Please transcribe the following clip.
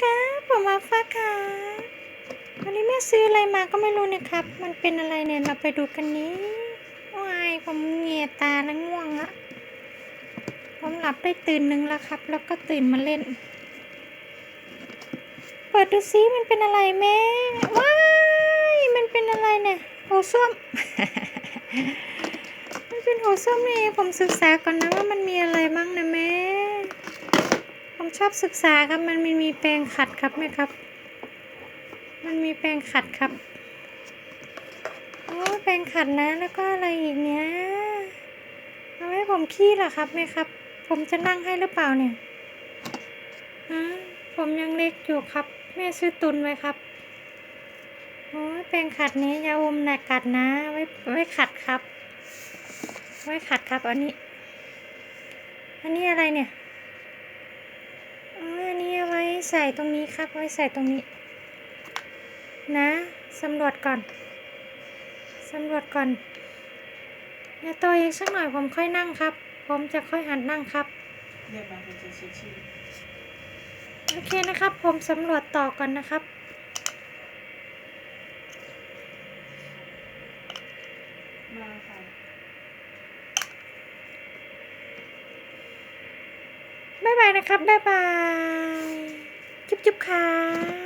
ครับผมมาฟ้าค่ะวันนี้แม่ซื้ออะไรมาก็ไม่รู้นะครับ มันเป็นอะไรเนี่ยเราไปดูกันนี้วายผมเงียตาแล้วง่วงละผมหลับได้ตื่นหนึ่งแล้วครับ แล้วก็ตื่นมาเล่น เปิดดูซิมันเป็นอะไรแม่ว้ายมันเป็นอะไรเนี่ยโหส้วมมันเป็นโหส้วมนี่เองผมศึกษาก่อนนะว่ามันมีอะไรบ้างนะแม่ผมชอบศึกษาครับมันมีมีแป งขัดครับแม่ครับ มันมีแปรงขัดครับ โอ้แปรงขัดนะ แล้วก็อะไรอีกเนี้ยเอาไว้ผมขี้เหรอครับแม่ครับ ผมจะนั่งให้หรือเปล่าเนี่ยฮะผมยังเล็กอยู่ครับ แม่ซื้อตุนไว้ครับ โอ้ยแปรงขัดนี้ยาอมหนักกัดนะ ไว้ไว้ขัดครับ ไว้ขัดครับอันนี้ อันนี้อะไรเนี่ย อ๋ออันนี้เอาไว้ ใส่ตรงนี้ครับไว้ใส่ตรงนี้ นะสำรวจก่อนสำรวจก่อนอย่าตัวเองสักหน่อยผมค่อยนั่งครับ ผมจะค่อยหันนั่งครับเรียกมาเป็นเช็คชื่อโอเคนะครับ ผมสำรวจต่อก่อนนะครับมาค่ะบ๊ายบายนะครับบ๊ายบาย จุ๊บจุ๊บค่ะ